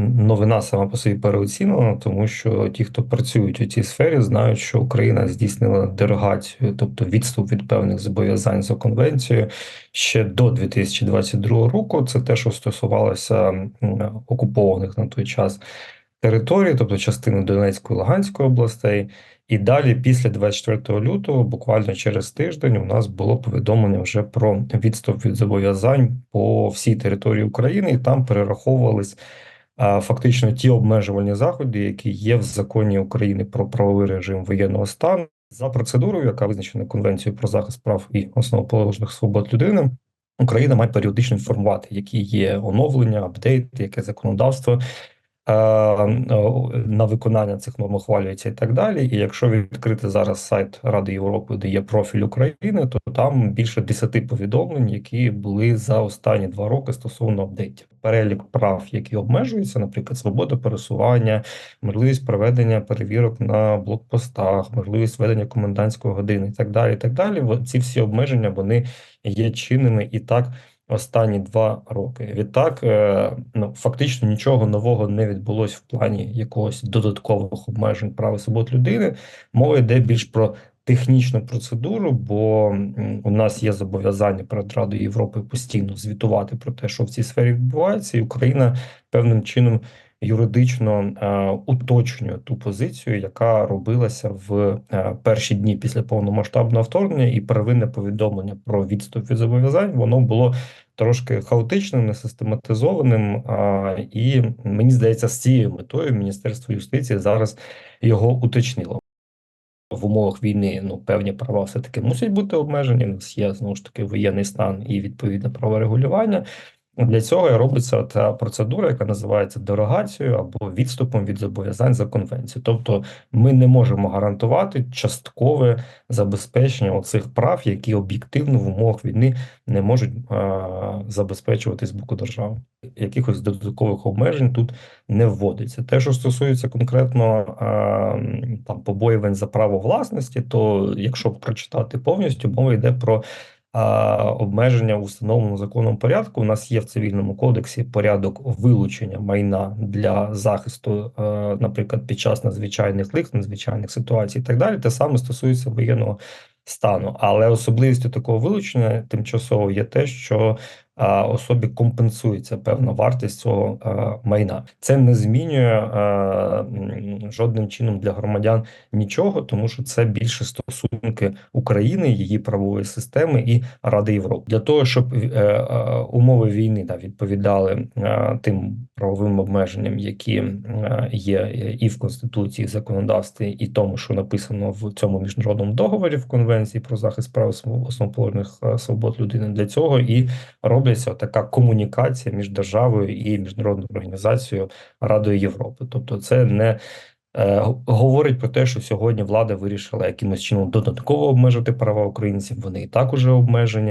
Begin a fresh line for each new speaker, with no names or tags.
новина сама по собі переоцінена, тому що ті, хто працюють у цій сфері, знають, що Україна здійснила дерогацію, тобто відступ від певних зобов'язань за конвенцією ще до 2022 року. Це те, що стосувалося окупованих на той час територій, тобто частини Донецької і Луганської областей. І далі, після 24 лютого, буквально через тиждень, у нас було повідомлення вже про відступ від зобов'язань по всій території України, і там перераховувались фактично ті обмежувальні заходи, які є в законі України про правовий режим воєнного стану, за процедурою, яка визначена Конвенцією про захист прав і основоположних свобод людини. Україна має періодично інформувати, які є оновлення, апдейти, яке законодавство на виконання цих норм ухвалюється і так далі. І якщо відкрити зараз сайт Ради Європи, де є профіль України, то там більше 10 повідомлень, які були за останні два роки стосовно апдейтів. Перелік прав, які обмежуються, наприклад, свобода пересування, можливість проведення перевірок на блокпостах, можливість ведення комендантської години і так далі. І так далі. Ці всі обмеження вони є чинними і так останні два роки. Відтак, е, ну фактично нічого нового не відбулось в плані якогось додаткових обмежень прав і свобод людини. Мова йде більш про технічну процедуру, бо у нас є зобов'язання перед Радою Європи постійно звітувати про те, що в цій сфері відбувається, і Україна певним чином юридично е, уточнює ту позицію, яка робилася в е, перші дні після повномасштабного вторгнення, і первинне повідомлення про відступ від зобов'язань воно було трошки хаотичним, несистематизованим. І мені здається, з цією метою Міністерство юстиції зараз його уточнило. В умовах війни ну певні права все таки мусять бути обмежені. У нас є знову ж таки воєнний стан і відповідне праворегулювання. Для цього робиться та процедура, яка називається дерогацією або відступом від зобов'язань за конвенцією. Тобто, ми не можемо гарантувати часткове забезпечення оцих прав, які об'єктивно в умовах війни не можуть е, забезпечувати з боку держави. Якихось додаткових обмежень тут не вводиться. Те, що стосується конкретно е, там побоювань за право власності, то якщо прочитати повністю, мова йде про а, обмеження в установленому законом порядку. У нас є в цивільному кодексі порядок вилучення майна для захисту, е, наприклад, під час надзвичайних лих, надзвичайних ситуацій і так далі. Те саме стосується воєнного стану. Але особливістю такого вилучення тимчасово є те, що особі компенсується певна вартість цього е, майна. Це не змінює е, жодним чином для громадян нічого, тому що це більше стосунки України, її правової системи і Ради Європи для того, щоб е, е, умови війни да, відповідали е, тим правовим обмеженням, які е, є і в конституції, і законодавстві, і тому, що написано в цьому міжнародному договорі в конвенції про захист прав основоположних е, свобод людини. Для цього і робиться така комунікація між державою і міжнародною організацією Радою Європи. Тобто, це не е, говорить про те, що сьогодні влада вирішила якимось чином додатково обмежити права українців. Вони і так уже обмежені.